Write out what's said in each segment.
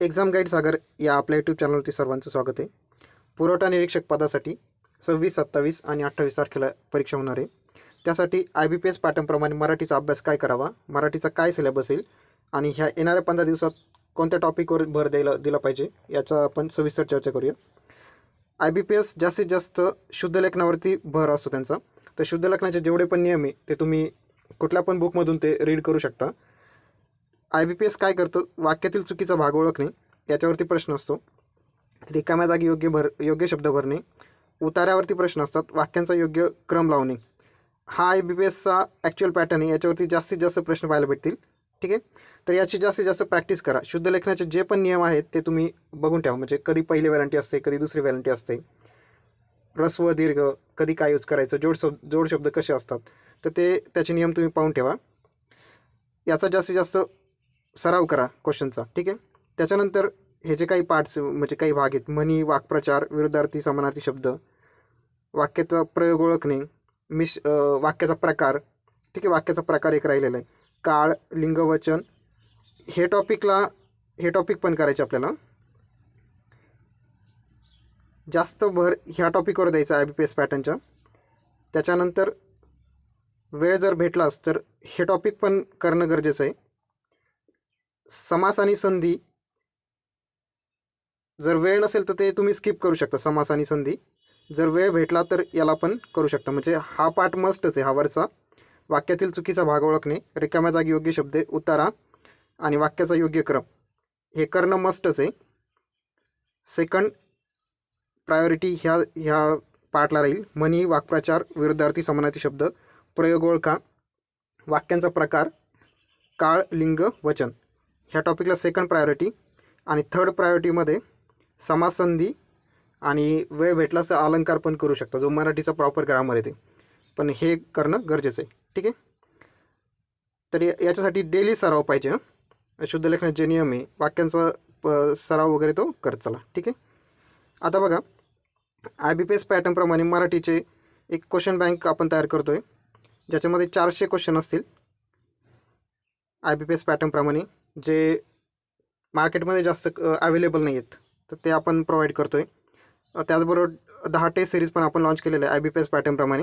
Exam guide सागर या आपल्या YouTube चॅनलवरती सर्वांचं स्वागत आहे. पुरवठा निरीक्षक पदासाठी सव्वीस सत्तावीस आणि अठ्ठावीस तारखेला परीक्षा होणार आहे. त्यासाठी आय बी पी एस पॅटर्नप्रमाणे मराठीचा अभ्यास काय करावा मराठीचा काय सिलेबस येईल आणि ह्या येणाऱ्या पंधरा दिवसात कोणत्या टॉपिकवर भर द्यायला दिला पाहिजे याचा आपण सविस्तर चर्चा करूया. आय बी पी एस जास्तीत जास्त शुद्ध लेखनावरती भर असतो त्यांचा. तर शुद्ध लेखनाचे जेवढे पण नियम आहे ते तुम्ही कुठल्या पण बुकमधून ते रीड करू शकता. आय बी पी एस काय करतं? वाक्यातील चुकीचा भाग ओळखणे याच्यावरती प्रश्न असतो. रिकाम्या जागी योग्य भर योग्य शब्द भरणे उतार्यावरती प्रश्न असतात. वाक्यांचा योग्य क्रम लावणे. हा आय बी पी एसचा ॲक्च्युअल पॅटर्न आहे. याच्यावरती जास्तीत जास्त प्रश्न पाहायला भेटतील. ठीक आहे? तर याची जास्तीत जास्त प्रॅक्टिस करा. शुद्ध लेखनाचे जे पण नियम आहेत ते तुम्ही बघून ठेवा. म्हणजे कधी पहिली व्हॅरंटी असते कधी दुसरी व्हॅरंटी असते. ह्रस्व दीर्घ कधी काय यूज करायचं जोड शब्द जोड शब्द कसे असतात. तर ते त्याचे नियम तुम्ही पाहून ठेवा. याचा जास्तीत जास्त सराव करा क्वेश्चनचा ठीक आहे? त्याच्यानंतर हे जे काही पार्ट्स म्हणजे काही भाग आहेत म्हणी वाक्प्रचार विरुद्धार्थी समानार्थी शब्द वाक्याचा प्रयोग ओळखणे मिश वाक्याचा प्रकार ठीक आहे? वाक्याचा प्रकार एक राहिलेला आहे. काळ लिंगवचन हे टॉपिकला हे टॉपिक पण करायचे आपल्याला. जास्त भर ह्या टॉपिकवर द्यायचा आय बी पी एस पॅटर्नच्या. त्याच्यानंतर वेळ जर भेटलाच तर हे टॉपिक पण करणं गरजेचं आहे. समास आणि संधी. जर वेळ नसेल तर ते तुम्ही स्किप करू शकता समास आणि संधी. जर वेळ भेटला तर याला पण करू शकता. म्हणजे हा पार्ट मस्टच आहे हा वरचा. वाक्यातील चुकीचा भाग ओळखणे रिकाम्या जागी योग्य शब्द उतारा आणि वाक्याचा योग्य क्रम. हे करणं मस्टच आहे. सेकंड प्रायोरिटी ह्या ह्या पार्टला राहील. म्हणी वाक्प्रचार विरुद्धार्थी समानार्थी शब्द प्रयोग ओळखा. वाक्यांचा प्रकार काळ लिंग वचन. ह्या टॉपिकला सेकंड प्रायोरिटी आणि थर्ड प्रायोरिटीमध्ये समासंधी आणि वेळ भेटलाच तर अलंकार पण करू शकता जो मराठीचा प्रॉपर ग्रामर येते पण हे करणं गरजेचं आहे ठीक आहे? तर याच्यासाठी डेली सराव पाहिजे हं. शुद्ध लेखनाचे जे नियम आहे वाक्यांचा प सराव वगैरे तो करत चला ठीक आहे? आता बघा आय बी पी एस पॅटर्नप्रमाणे मराठीचे एक क्वेश्चन बँक आपण तयार करतो आहे ज्याच्यामध्ये चारशे क्वेश्चन असतील. आय बी पी एस पॅटर्नप्रमाणे जे मार्केटमध्ये जास्त अवेलेबल नाही आहेत तर ते आपण प्रोव्हाइड करतो आहे त्याचबरोबर दहा टेस्ट सिरीज पण आपण लॉन्च केलेल्या आहे आय बी पी एस पॅटर्नप्रमाणे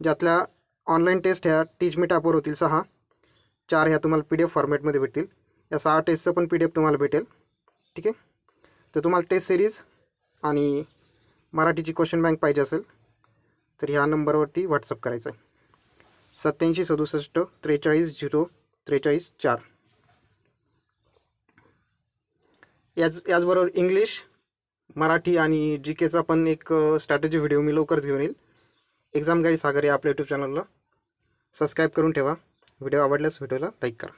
ज्यातल्या ऑनलाईन टेस्ट ह्या टीच मी टॅपवर होतील सहा चार ह्या तुम्हाला पी डी एफ फॉर्मॅटमध्ये भेटतील. या सहा टेस्टचं पण पी डी एफ तुम्हाला भेटेल. ठीक आहे? तर तुम्हाला टेस्ट सिरीज आणि मराठीची क्वेश्चन बँक पाहिजे असेल तर ह्या नंबरवरती व्हॉट्सअप करायचं आहे. सत्याऐंशी सदुसष्ट त्रेचाळीस झिरो त्रेचाळीस चार. याच याचबरोबर इंग्लिश मराठी आणि जी केचा पण एक स्ट्रॅटेजी व्हिडिओ मी लवकरच घेऊन येईल. एक्झाम गाईड सागर या आपल्या यूट्यूब चॅनलला सबस्क्राईब करून ठेवा. व्हिडिओ आवडल्यास व्हिडिओला लाईक करा.